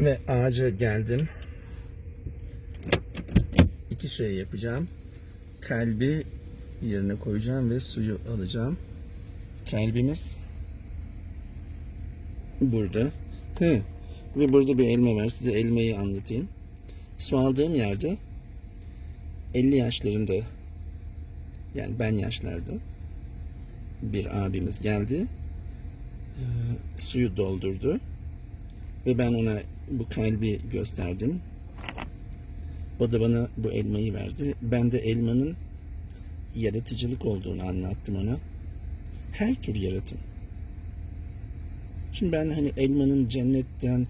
Ve ağaca geldim. İki şey yapacağım. Kalbi yerine koyacağım ve suyu alacağım. Kalbimiz burada. He. Ve burada bir elma var. Size elmayı anlatayım. Su aldığım yerde 50 yaşlarında yani ben yaşlarda bir abimiz geldi. Ee, suyu doldurdu. Ve ben ona bu kalbi gösterdim. O da bana bu elmayı verdi. Ben de elmanın yaratıcılık olduğunu anlattım ona. Her tür yaratım. Şimdi ben hani elmanın cennetten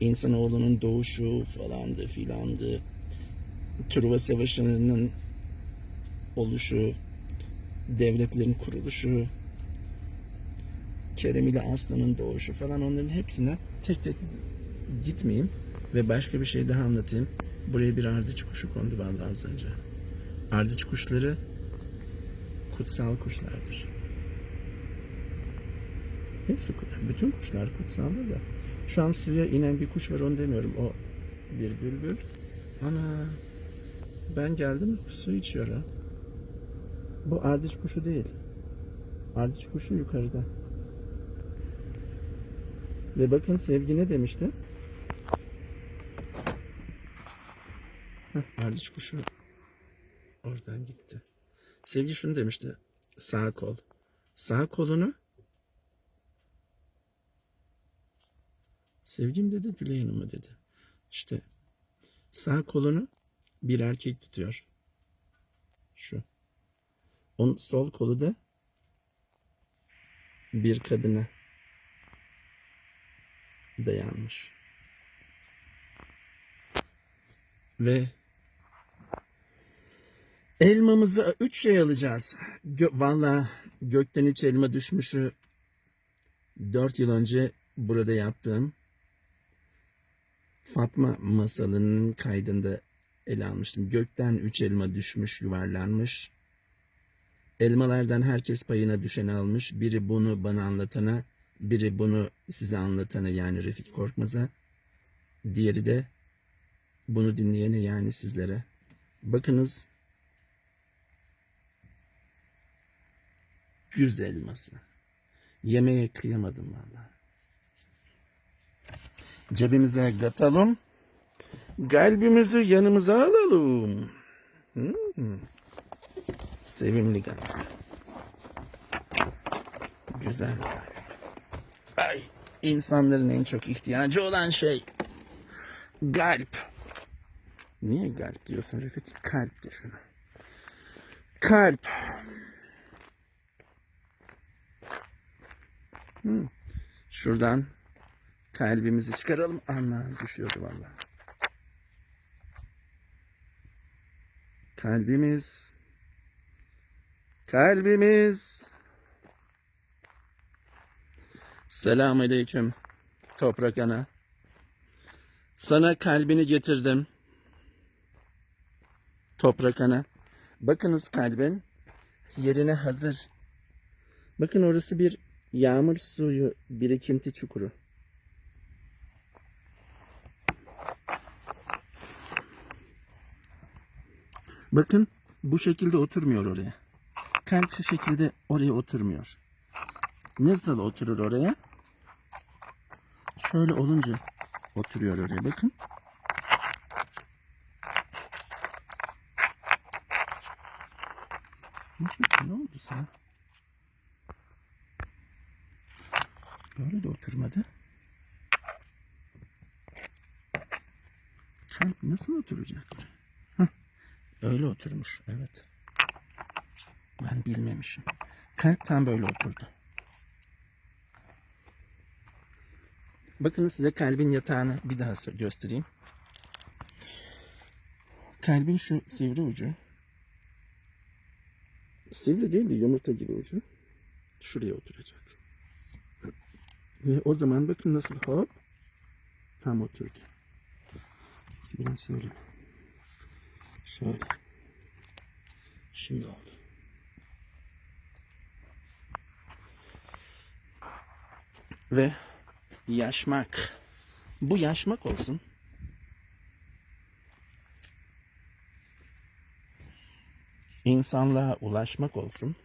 insanoğlunun doğuşu falandı filandı. Truva Savaşı'nın oluşu, devletlerin kuruluşu, Kerem ile Aslan'ın doğuşu falan onların hepsine tek tek gitmeyeyim ve başka bir şey daha anlatayım. Buraya bir ardıç kuşu kondu vallahi az önce. Ardıç kuşları kutsal kuşlardır. Neyse bütün kuşlar kutsaldır da. Şu an suya inen bir kuş var onu demiyorum. O bir bülbül. Ana ben geldim su içiyor ha. Bu ardıç kuşu değil. Ardıç kuşu yukarıda. Ve bakın Sevgi ne demişti? Heh, ardıç kuşu oradan gitti. Sevgi şunu demişti. Sağ kol. Sağ kolunu Sevgim dedi Gülay Hanım'a dedi. İşte sağ kolunu bir erkek tutuyor. Şu. Onun sol kolu da bir kadına dayanmış. Ve elmamızı üç şey alacağız. Gö Valla gökten üç elma düşmüşü dört yıl önce burada yaptığım Fatma masalının kaydında ele almıştım. Gökten üç elma düşmüş, yuvarlanmış. Elmalardan herkes payına düşeni almış. Biri bunu bana anlatana, biri bunu size anlatana yani Refik Korkmaz'a. Diğeri de bunu dinleyene yani sizlere. Bakınız güz elması. Yemeğe kıyamadım vallahi. Cebimize katalım. Kalbimizi yanımıza alalım. Hmm. Sevimli kalp. Güzel kalp. Ay, insanların en çok ihtiyacı olan şey. Kalp. Niye kalp diyorsun Refik? Kalp de şunu. Kalp. Hmm. Şuradan kalbimizi çıkaralım. Ana düşüyordu vallahi. Kalbimiz. Kalbimiz. Selamun aleyküm. Toprak ana. Sana kalbini getirdim. Toprak ana. Bakınız kalbin yerine hazır. Bakın orası bir yağmur suyu birikinti çukuru. Bakın bu şekilde oturmuyor oraya. Kalp şu şekilde oraya oturmuyor. Nasıl oturur oraya? Şöyle olunca oturuyor oraya bakın. Ne oldu sana? Böyle de oturmadı. Kalp nasıl oturacak Öyle oturmuş. Evet. Ben bilmemişim. Kalp tam böyle oturdu. Bakın size kalbin yatağını bir daha göstereyim. Kalbin şu sivri ucu. Sivri değil de yumurta gibi ucu. Şuraya oturacak. Ve o zaman bakın nasıl hop tam oturdu. Biraz şöyle. Şöyle. Şimdi oldu. Ve yaşmak. Bu yaşmak olsun. İnsanlığa ulaşmak olsun.